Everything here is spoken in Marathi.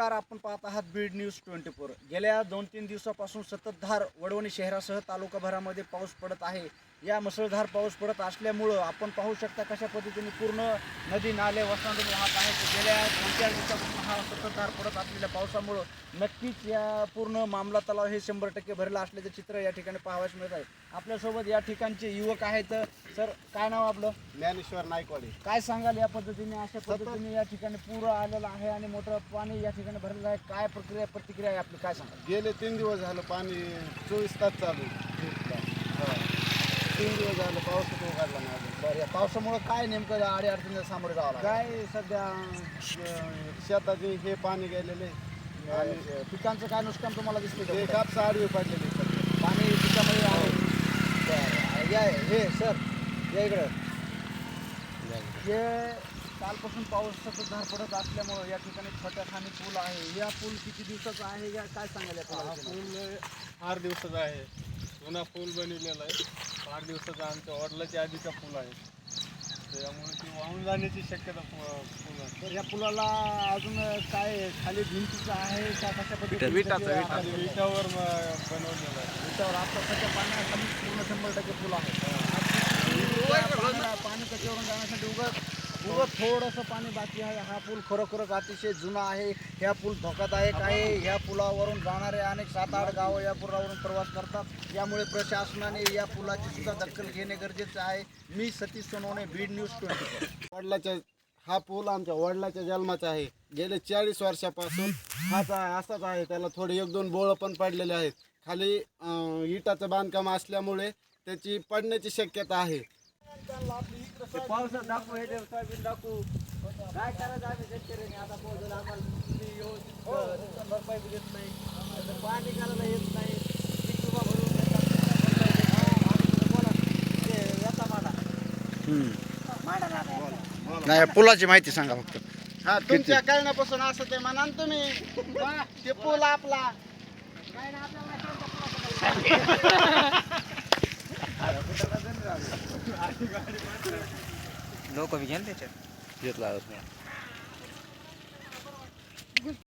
नमस्कार आपण पाहत आहात बीड न्यूज ट्वेंटी फोर. गेल्या दोन तीन दिवसापासून सततधार वडवणी शहरासह तालुकाभरामध्ये पाऊस पडत आहे. या मुसळधार पाऊस पडत असल्यामुळं आपण पाहू शकता कशा पद्धतीने पूर्ण नदी नाले वसंत वाहत आहेत. गेल्या दोन चार दिवसापासून हा सततधार पडत असलेल्या पावसामुळं नक्कीच या पूर्ण मामला तलाव हे शंभर टक्के भरलं असल्याचं चित्र या ठिकाणी पाहावयास मिळत आहे. आपल्यासोबत या ठिकाणचे युवक आहेत. सर काय नाव आपलं? ज्ञानेश्वर नायकवाडी. काय सांगाल या पद्धतीने? अशा पद्धतीने या ठिकाणी पूर आलेला आहे आणि मोठं पाणी या ठिकाणी भरलेलं आहे. काय प्रक्रिया प्रतिक्रिया आहे आपली? काय सांगाल? गेले तीन दिवस झालं पाणी चोवीस तास चालू. तीन दिवस झालं पावसात उघडला नाही अजून. बरं या पावसामुळे काय नेमकं अडी अडचणीला सामोरे जावं लागलं? काय सध्या अं, शेताचे हे पाणी गेलेले आणि पिकांचं काय नुकसान तुम्हाला दिसते ते कापस आडवे पडलेले सध्या. पाणी पिकामध्ये आहे. बरं. या हे सर या इकडं. हे कालपासून पाऊस सतत धार पडत असल्यामुळं या ठिकाणी छोट्या खाणी पूल आहे. या पूल किती दिवसाचा आहे? या काय सांगाल या हा? पूल आठ दिवसाचा आहे. जुना पूल बनवलेला आहे. आठ दिवसाचा आमच्या वडिलाच्या आधीचा पूल आहे. त्यामुळे ती वाहून जाण्याची शक्यता पू- पूल आहे. तर या पुलाला अजून काय खाली भिंतीचं आहे का? कशा पद्धतीने खाली विटावर म- बनवलेला आहे. विटावर आता सध्या पाण्याखाली पूर्ण शंभर टक्के पूल आहे. पाणी- त्याच्यावरून जाण्यासाठी उगत उगत थोडंसं पाणी बाकी आहे. हा पूल खरोखरच अतिशय जुना आहे. ह्या पूल धोकादायक आहे. ह्या पुलावरून जाणारे अनेक सात आठ गावं या पुलावरून प्रवास करतात. यामुळे प्रशासनाने या पुलाची सुद्धा दखल घेणे गरजेचं आहे. मी सतीश सोनवणे बीड न्यूज ट्वेंटी वडिलाच्या हा पूल आमच्या वडिलाच्या जन्माचा आहे. गेले चाळीस वर्षापासून हाच असाच आहे. त्याला थोडे एक दोन बोळं पण पडलेले आहेत. खाली इटाचं बांधकाम असल्यामुळे त्याची पडण्याची शक्यता आहे. पावसात दाखवू हे सोयाबीन दाखवू. काय करायचं आम्ही शेतकऱ्यांनी? आता पावसाला आम्हाला तुम्ही व्यवस्थित नुकसान भरपाई देत नाही. आता पाणी करायला येत नाही. पीक विमा भरून. नाही पुलाची माहिती सांगा फक्त. हा तुमच्या कळण्यापासून असं ते म्हणा ना तुम्ही. हा, ते पूल आपला काय नाही आपल्याला माहिती लोक बी घेऊन त्याच्यात. घेतला